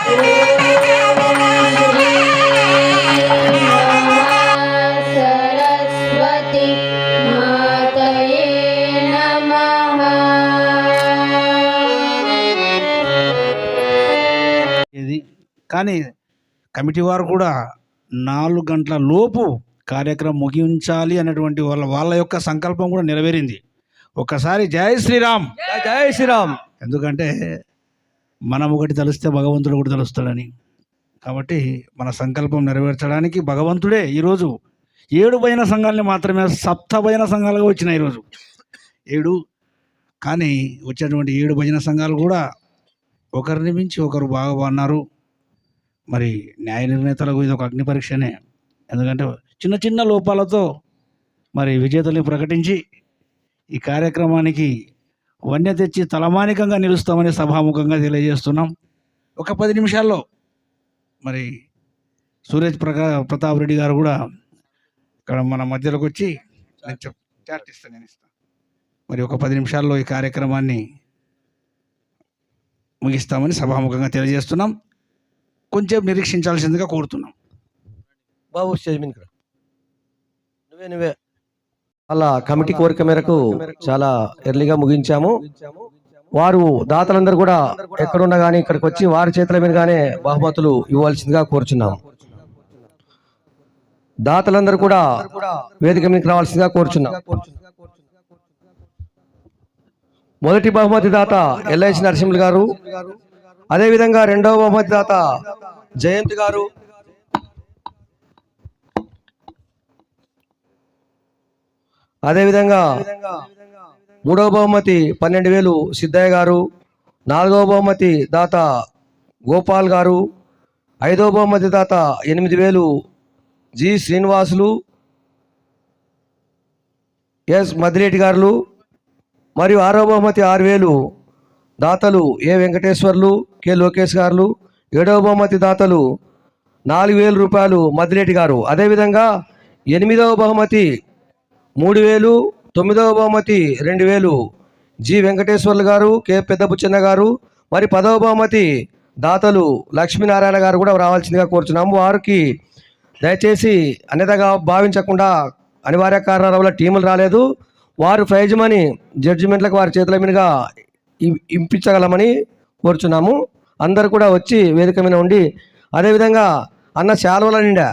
ఇది కానీ కమిటీ వారు కూడా నాలుగు గంటల లోపు కార్యక్రమం ముగించాలి అనేటువంటి వాళ్ళ వాళ్ళ యొక్క సంకల్పం కూడా నెరవేరింది. ఒకసారి జయ శ్రీరామ్. జై శ్రీరామ్. ఎందుకంటే మనం ఒకటి తలిస్తే భగవంతుడు ఒకటి తలుస్తాడని. కాబట్టి మన సంకల్పం నెరవేర్చడానికి భగవంతుడే ఈరోజు ఏడు భజన సంఘాలని మాత్రమే సప్త భజన సంఘాలుగా వచ్చినాయి ఈరోజు. ఏడు కానీ వచ్చేటువంటి ఏడు భజన సంఘాలు కూడా ఒకరిని మించి ఒకరు బాగా అన్నారు. మరి న్యాయ నిర్ణేతలకు ఇది ఒక అగ్ని పరీక్షనే. ఎందుకంటే చిన్న చిన్న లోపాలతో మరి విజేతల్ని ప్రకటించి ఈ కార్యక్రమానికి వన్య తెచ్చి తలమానికంగా నిలుస్తామని సభాముఖంగా తెలియజేస్తున్నాం. ఒక పది నిమిషాల్లో మరి సూరజ్ ప్రకా ప్రతాప్ రెడ్డి గారు కూడా ఇక్కడ మన మధ్యలోకి వచ్చి నేను చెప్ చార్ట్ ఇస్తాను నేను ఇస్తాను మరి ఒక పది నిమిషాల్లో ఈ కార్యక్రమాన్ని ముగిస్తామని సభాముఖంగా తెలియజేస్తున్నాం. కొంచెం నిరీక్షించాల్సిందిగా కోరుతున్నాం. బాబు స్టేజ్ నువ్వే నువ్వే. అలా కమిటీ కోరిక మేరకు చాలా ఎర్లీగా ముగించాము. వారు దాతలందరూ కూడా ఎక్కడున్నా కానీ ఇక్కడికి వచ్చి వారి చేతుల మీదుగానే బహుమతులు ఇవ్వాల్సిందిగా కోరుచున్నాం దాతలందరూ కూడా వేదిక మీదకి రావాల్సిందిగా కోరుచున్నాం మొదటి బహుమతి దాత ఎల్ఐసి నరసింహులు గారు. అదేవిధంగా రెండవ బహుమతి దాత జయంత్ గారు. అదేవిధంగా మూడవ బహుమతి పన్నెండు వేలు సిద్ధయ్య గారు నాలుగవ బహుమతి దాత గోపాల్ గారు ఐదవ బహుమతి దాత ఎనిమిది వేలు జి శ్రీనివాసులు ఎస్ మదిరెడ్డి గారు మరియు ఆరవ బహుమతి ఆరు వేలు దాతలు ఏ వెంకటేశ్వర్లు కె లోకేష్ గారు ఏడవ బహుమతి దాతలు నాలుగు వేల రూపాయలు మదిరెడ్డి గారు. అదేవిధంగా ఎనిమిదవ బహుమతి మూడు వేలు తొమ్మిదవ బహుమతి రెండు వేలు జి. వెంకటేశ్వర్లు గారు కె. పెద్దబుచ్చన్న గారు మరి పదవ బహుమతి దాతలు లక్ష్మీనారాయణ గారు కూడా రావాల్సిందిగా కోరుచున్నాము. వారికి దయచేసి అన్యతగా భావించకుండా అనివార్య కారణాల వల్ల టీములు రాలేదు. వారు ప్రైజ్ మనీ జడ్జిమెంట్లకు వారి చేతుల మీదుగా ఇంపించగలమని కోరుచున్నాము. అందరు కూడా వచ్చి వేదిక మీద ఉండి అదేవిధంగా అన్న శాలువల నిండా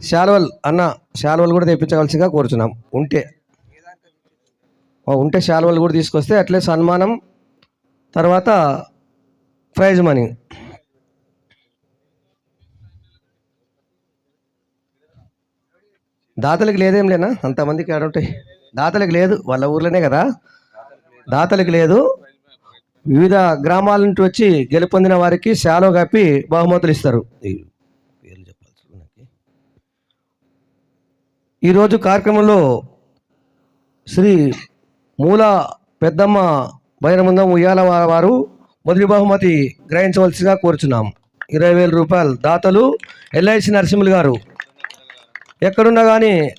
శాల్వల్ అన్న శాల్వల్ కూడా తెప్పించవలసిగా కోరుచున్నాం. ఉంటే. ఉంటే శాల్వల్ కూడా తీసుకొస్తే అట్లే సన్మానం తర్వాత ప్రైజ్ మనీ. దాతలకు లేదేం లేనా? అంతమందికి ఆడుంటాయి దాతలకు లేదు వాళ్ళ ఊర్లోనే కదా. దాతలకు లేదు. వివిధ గ్రామాల నుంచి వచ్చి గెలుపొందిన వారికి శాలో కప్పి బహుమతులు ఇస్తారు ఈ పేర్లు చెప్పాల్సి నాకు. ఈరోజు కార్యక్రమంలో శ్రీ మూల పెద్దమ్మ బైరముందం ఉయ్యాల వారు మొదటి బహుమతి గ్రహించవలసిగా కోరుచున్నాం. ఇరవై వేల రూపాయలు దాతలు ఎల్ఐసి నరసింహులు గారు. ఎక్కడున్నా కానీ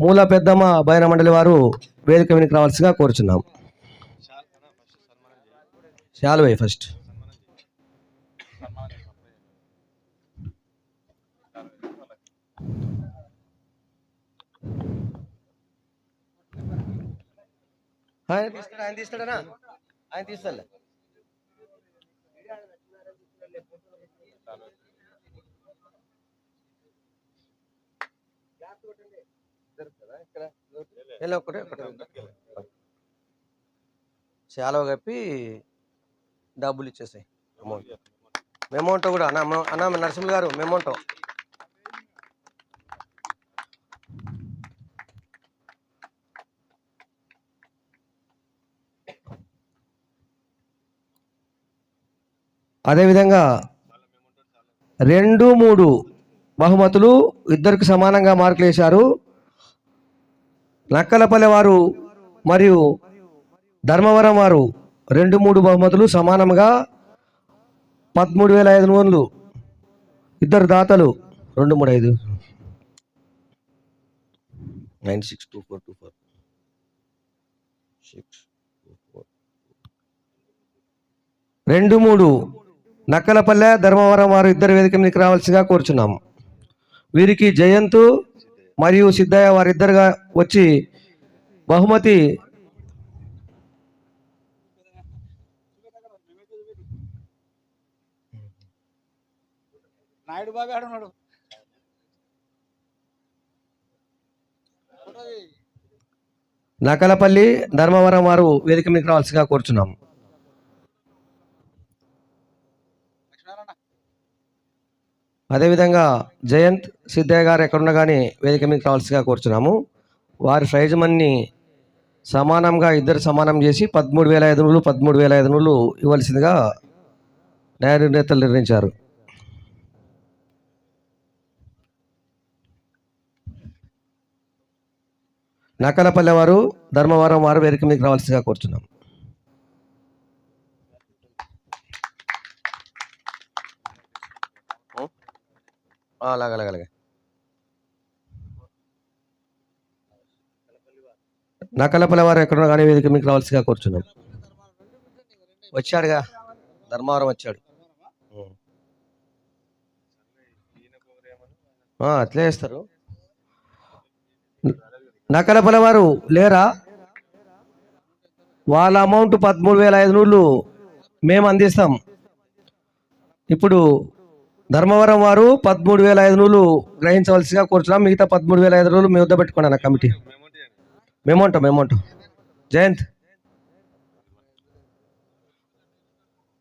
మూల పెద్దమ్మ బైర మండలి వారు వేదిక వెనుక రావాల్సిగా కోరుచున్నాం. శాలువై ఫస్ట్. ఆయన తీస్తాడు ఆయన తీస్తాడనా? ఆయన తీస్తాడులే. ఒక్కటే ఒకటే శాలువ కప్పి డబ్బులు ఇచ్చేసాయి. అమౌంట్. మెమోంటో కూడా. అన్న అన్న నరసింహ గారు మెమోంటో. అదేవిధంగా రెండు మూడు బహుమతులు ఇద్దరికి సమానంగా మార్కులు వేశారు. నక్కలపల్లె వారు మరియు ధర్మవరం వారు రెండు మూడు బహుమతులు సమానంగా పదమూడు వేల ఐదు వందలు. ఇద్దరు దాతలు రెండు మూడు ఐదు. Nine six two four two four. Six రెండు మూడు నక్కలపల్లె ధర్మవరం వారు ఇద్దరు వేదిక మీదకి రావాల్సిందిగా కోరుచున్నాము వీరికి జయంతు మరియు సిద్ధయ్య వారిద్దరుగా వచ్చి బహుమతి నాయుడు బాబు ఆడున్నాడు. నకలపల్లి ధర్మవరం వారు వేదిక మీదకి రావాల్సిందిగా కోరుచున్నాము అదేవిధంగా జయంత్ సిద్ధయ్య గారు ఎక్కడున్నా కానీ వేదిక మీద రావాల్సిందిగా కోరుచున్నాము. వారి ప్రైజ్ మనీ సమానంగా ఇద్దరు సమానం చేసి పదమూడు వేల ఐదు నూలు పదమూడు వేల ఐదు నూలు ఇవ్వాల్సిందిగా న్యాయ నిర్ణేతలు నిర్ణయించారు. నకలపల్లె వారు ధర్మవరం వారు వేదిక మీదకి రావాల్సిగా కోరుచున్నాం. అలాగే అలాగే అలాగే. నకలపల్లె వారు ఎక్కడున్నా కానీ వేదిక మీకు రావాల్సిగా కూర్చున్నాం. వచ్చాడుగా. ధర్మవరం వచ్చాడు. అట్లే చేస్తారు. నకలపల వారు లేరా? వాళ్ళ అమౌంట్ పదమూడు వేల ఐదు నూళ్ళు మేము అందిస్తాం. ఇప్పుడు ధర్మవరం వారు పదమూడు వేల ఐదు నూలు గ్రహించవలసిగా కూర్చున్నాం. మిగతా పదమూడు వేల ఐదు నూళ్ళు మీ వద్ద పెట్టుకోండి అన్న కమిటీ. మేమోంటాం మేమోంటాం. జయంత్.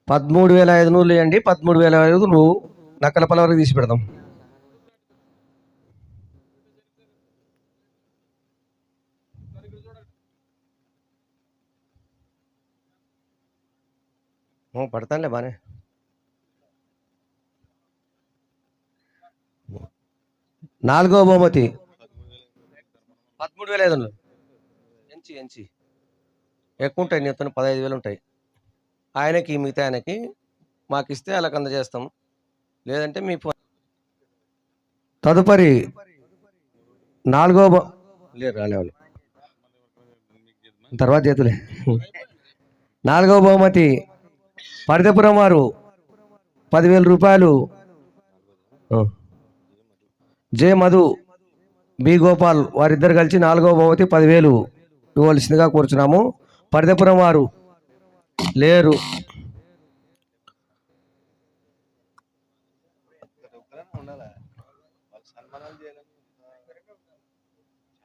పదమూడు వేల ఐదు నూలు ఇవ్వండి. పదమూడు వేల ఐదు నువ్వు నక్కలపల్లి వరకు తీసి పెడదాం. పడతానులే బానే. నాలుగో బహుమతి. పదమూడు వేల ఐదు వందలు ఎంచి ఎంచి. ఎక్కువ ఉంటాయి నీతో పదహైదు వేలు ఉంటాయి. ఆయనకి మిగతా ఆయనకి మాకు ఇస్తే వాళ్ళకి అందజేస్తాం. లేదంటే మీ తదుపరి నాలుగో బహు- లేరు రాలే వాళ్ళు. తర్వాత చేతులే. నాలుగవ బహుమతి పరిదపురం వారు పదివేల రూపాయలు. జే మధు బి గోపాల్ వారిద్దరు కలిసి నాలుగవ భవతి పదివేలు ఇవ్వవలసిందిగా కోరుచున్నాము. పరిదపురం వారు లేరు.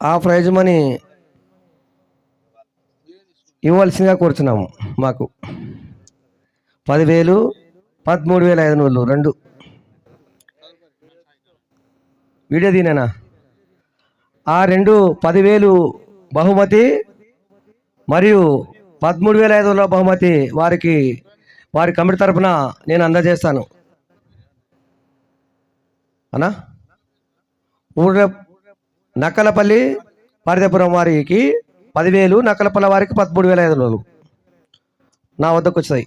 ఆ ప్రైజ్ మనీ ఇవ్వాల్సిందిగా కోరుచున్నాము మాకు. పదివేలు పదమూడు వేల ఐదు వందలు రెండు వీడియో దీనేనా? ఆ రెండు పదివేలు బహుమతి మరియు పదమూడు వేల ఐదు వందల బహుమతి వారికి వారి కమిటీ తరపున నేను అందజేస్తాను. అనా ఊళ్ళో నక్కలపల్లి పారిదేపురం వారికి పదివేలు నక్కలపల్లి వారికి పదమూడు వేల ఐదు వందలు. నా వద్దకు వచ్చాయి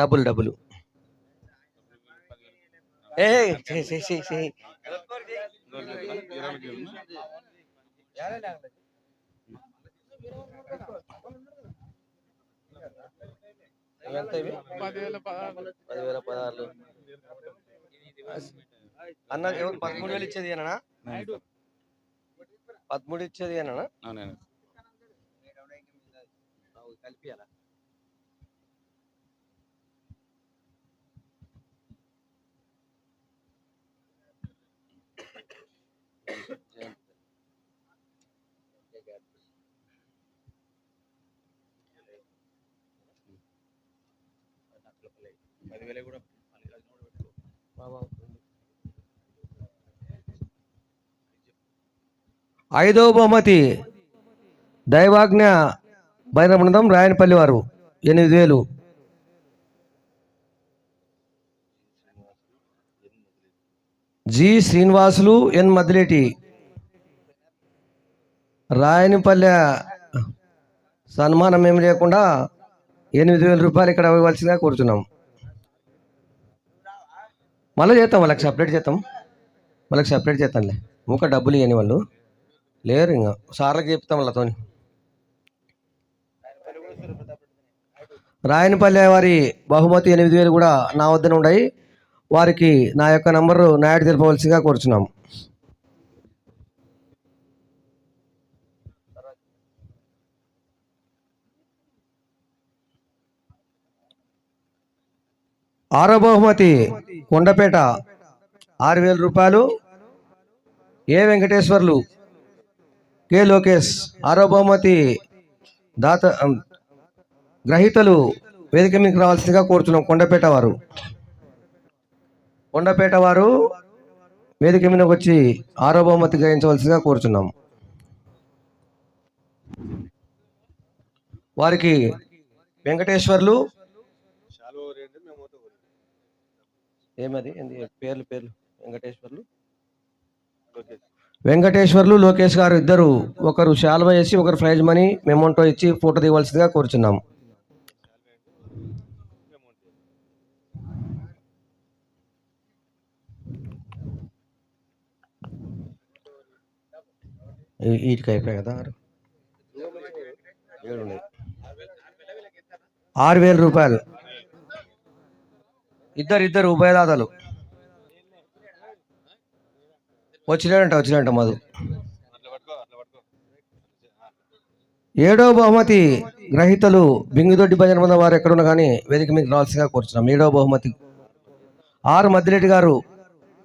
డబ్బులు డబ్బులు ఏ చెయ్, చెయ్, చెయ్. ఎంత ఇవి? పదివేల పదహారులు. అన్న ఎవరు పదమూడు వేలు ఇచ్చేది ఏనా పదమూడు ఇచ్చేది ఏనా కలిపియాలా? ఐదవ బహుమతి దైవాజ్ఞ బైరమృందం రాయనపల్లి వారు ఎనిమిది వేలు. జి శ్రీనివాసులు ఎన్ మదిలేటి రాయనిపల్లె సన్మానం ఏమి లేకుండా ఎనిమిది వేల రూపాయలు ఇక్కడ ఇవ్వాల్సిందిగా కోరుతున్నాం మళ్ళీ చేస్తాం వాళ్ళకి సపరేట్ చేస్తాం. వాళ్ళకి సపరేట్ చేస్తాంలే ముఖ డబ్బులు ఇవ్వని వాళ్ళు. లేరు ఇంకా. సార్లకు చెప్తాం వాళ్ళతో రాయనపల్లె వారి బహుమతి ఎనిమిది వేలు కూడా నా వద్దన ఉన్నాయి వారికి నా యొక్క నంబరు నాయుడు తెలపవలసిగా తర్వాత ఆరో బహుమతి కొండపేట ఆరు వేల రూపాయలు. ఏ వెంకటేశ్వర్లు? కె లోకేష్. ఆరో బహుమతి దాత గ్రహీతలు వేదిక మీకు రావాల్సిందిగా కోరుతున్నాం కొండపేట వారు. కొండపేట వారు వేదిక మీదకి వచ్చి ఆరో బహుమతి గ్రహించవలసిందిగా కోరుచున్నాం. వారికి వెంకటేశ్వర్లు. ఏమది? పేర్లు పేర్లు. వెంకటేశ్వర్లు. వెంకటేశ్వర్లు లోకేష్ గారు ఇద్దరు ఒకరు శాల్వ వేసి ఒకరు ప్రైజ్ మనీ మెమోంటో ఇచ్చి ఫోటో తీయవలసిందిగా కోరుచున్నాం ఈ- వీటికి అయిపోయాయి కదా. ఏడు ఉన్నాయి. ఆరు వేల రూపాయలు. ఇద్దరు ఇద్దరు ఉభయదాతలు. వచ్చినాడంట వచ్చినాడంట మధు. ఏడో బహుమతి గ్రహీతలు బింగుదొడ్డి భజన మంద వారు ఎక్కడున్నా కానీ వేదిక మీకు రావాల్సిందిగా కోరుచున్నాం. ఏడో బహుమతి. ఆరు మద్దిరెడ్డి గారు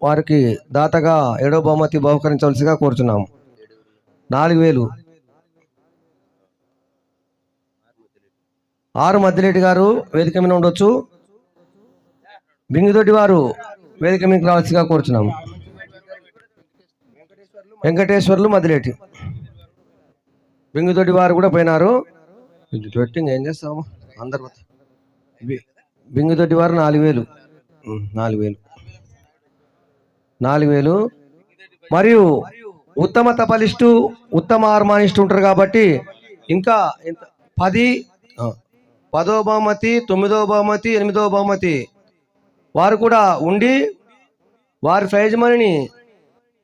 వారికి దాతగా ఏడో బహుమతి బహుకరించవలసిగా కోరుచున్నాం. నాలుగు వేలు. ఆరు మద్దిరెడ్డి గారు వేదిక మీద ఉండొచ్చు. బింగిదొడ్డి వారు వేదిక మీకు రావాల్సిగా కోరుచున్నాం. వెంకటేశ్వర్లు మదిలేటి బింగుతోటి వారు కూడా పోయినారు. పెట్టింగ్ ఏం చేస్తాము అందరు బి- బింగుతోటి వారు నాలుగు వేలు. నాలుగు వేలు. నాలుగు వేలు. మరియు ఉత్తమ తపలిస్టు ఉత్తమ హార్మానిస్టు ఉంటారు కాబట్టి ఇంకా పది పదో బహుమతి తొమ్మిదో బహుమతి ఎనిమిదో బహుమతి. వారు కూడా ఉండి వారి ప్రైజ్ మనీని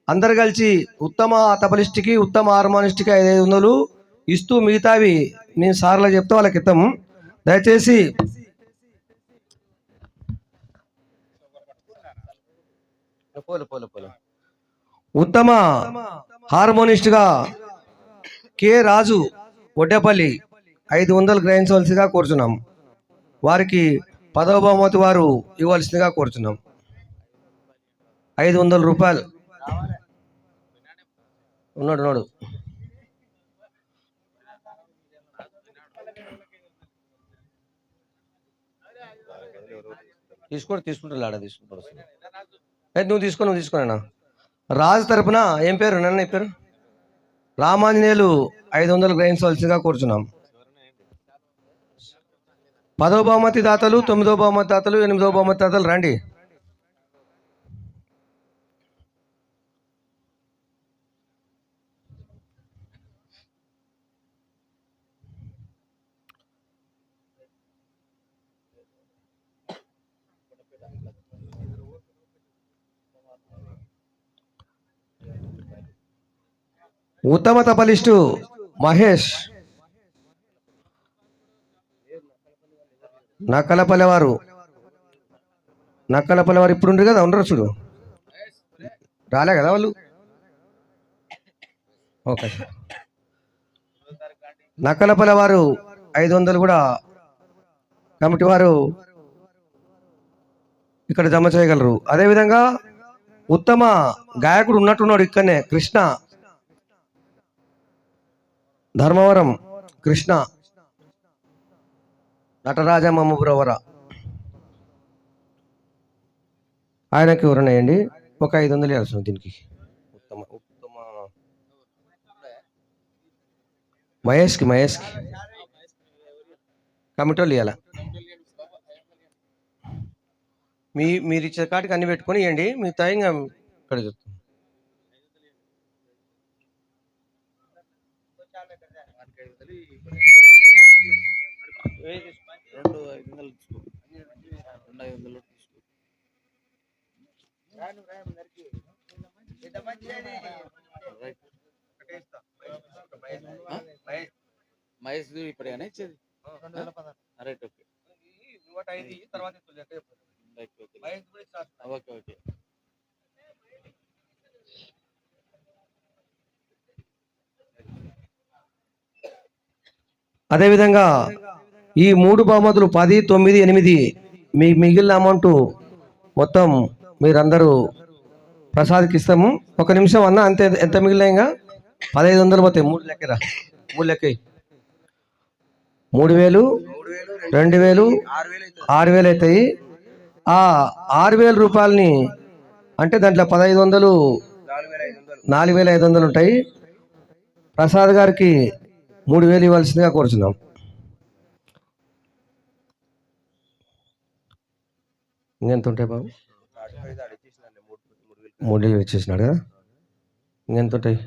అందరు కలిసి ఉత్తమ తపలిస్ట్కి ఉత్తమ హార్మోనిస్ట్కి ఐదు వందలు ఇస్తూ మిగతావి నేను సార్లు చెప్తా వాళ్ళకి ఇస్తాము దయచేసి ఉత్తమ హార్మోనిస్ట్గా కె రాజు ఒడ్డేపల్లి ఐదు వందలు గ్రహించవలసిగా కోరుచున్నాం. వారికి పదవ బహుమతి వారు ఇవ్వాల్సిందిగా కోరుచున్నాం. ఐదు వందల రూపాయలు. ఉన్నాడు ఉన్నాడు. తీసుకోడు తీసుకుంటాడు ఆడ తీసుకుంటాడు నువ్వు తీసుకో నువ్వు తీసుకున్నా రాజు తరపున ఏం పేరు? నన్ను పేరు? రామాంజనేయులు ఐదు వందలు గ్రహించవలసిగా కోరుచున్నాం. పదో బహుమతి దాతలు తొమ్మిదో బహుమతి దాతలు ఎనిమిదో బహుమతి దాతలు రండి. ఉత్తమ తపలిస్టు మహేష్. నక్కలపల్లె వారు నక్కలపల్లె వారు ఇప్పుడు ఉండరు కదా ఉండరు చూడు. రాలే కదా వాళ్ళు? ఓకే. నక్కలపల్లె వారు ఐదు వందలు కూడా కమిటీ వారు ఇక్కడ జమ చేయగలరు. అదేవిధంగా ఉత్తమ గాయకుడు ఉన్నట్టున్నాడు ఇక్కడనే కృష్ణ. ధర్మవరం కృష్ణ. నటరాజ మమ్మపురవర ఆయనకి ఎవరున్నాయండి ఒక ఐదు వందలు ఇవ్వాల్సిన దీనికి. ఉత్తమ ఉత్తమ. మహేష్కి మహేష్కి. కమిటీలు ఇవ్వాల? మీ మీరు ఇచ్చే కాటికి అన్ని పెట్టుకొని ఇవ్వండి మీ తయంగా ఇక్కడ చెప్తాం. రెండు ఐదు వందలు తీసుకో. రెండు ఐదు వందలు తీసుకో? మహేష్ ఇప్పుడు ఏమైనా ఇచ్చేది. Right okay. Okay. Okay okay okay. అదేవిధంగా ఈ మూడు బహుమతులు పది తొమ్మిది ఎనిమిది మీ మిగిలిన అమౌంట్ మొత్తం మీరందరూ ప్రసాద్కి ఇస్తాము. ఒక నిమిషం అన్న అంతే ఎంత మిగిలినాయిగా? పదహైదు వందలు పోతాయి మూడు లెక్కరా. మూడు లెక్క మూడు వేలు రెండు వేలు ఆరు వేలు అవుతాయి. ఆ ఆరు వేల రూపాయలని అంటే దాంట్లో పదహైదు వందలు నాలుగు వేల ఐదు వందలు ఉంటాయి. ప్రసాద్ గారికి మూడు వేలు ఇవ్వాల్సిందిగా కోరుచున్నాం. ఇంకెంత ఉంటాయి బాబు? మూడు వేలు ఇచ్చేసినాడు కదా? ఇంకెంత ఉంటాయి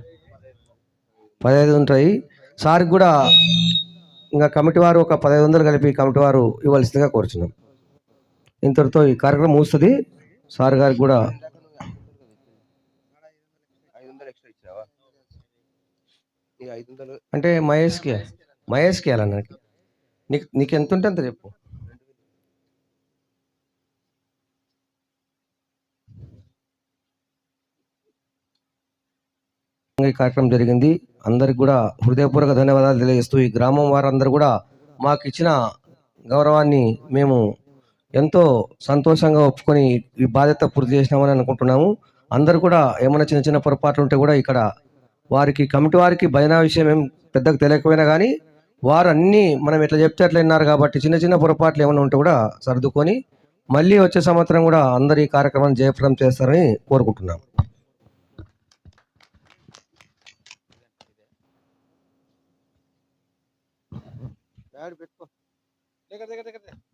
పదహైదు ఉంటాయి. సార్కి కూడా ఇంకా కమిటీ వారు ఒక పదహైదు వందలు కలిపి కమిటీ వారు ఇవ్వాల్సిందిగా కోరుచున్నాం. ఇంతటితో ఈ కార్యక్రమం ముగుస్తుంది. సార్ గారికి కూడా అంటే మహేష్కి మహేష్కి వెళ్ళాలి నాకు. నీకు నీకు ఎంత ఉంటే అంత చెప్పు. ఈ కార్యక్రమం జరిగింది. అందరికి కూడా హృదయపూర్వక ధన్యవాదాలు తెలియజేస్తూ ఈ గ్రామం వారందరూ కూడా మాకు ఇచ్చిన గౌరవాన్ని మేము ఎంతో సంతోషంగా ఒప్పుకొని ఈ బాధ్యత పూర్తి చేసినామని అనుకుంటున్నాము. అందరూ కూడా ఏమైనా చిన్న చిన్న పొరపాట్లు ఉంటే కూడా ఇక్కడ వారికి కమిటీ వారికి భజన విషయం ఏం పెద్దగా తెలియకపోయినా కానీ వారు అన్నీ మనం ఎట్లా చెప్తే అట్లా విన్నారు కాబట్టి చిన్న చిన్న పొరపాట్లు ఏమైనా ఉంటే కూడా సర్దుకొని మళ్ళీ వచ్చే సంవత్సరం కూడా అందరు ఈ కార్యక్రమాన్ని జయప్రదం చేస్తారని కోరుకుంటున్నాం. करते करते करते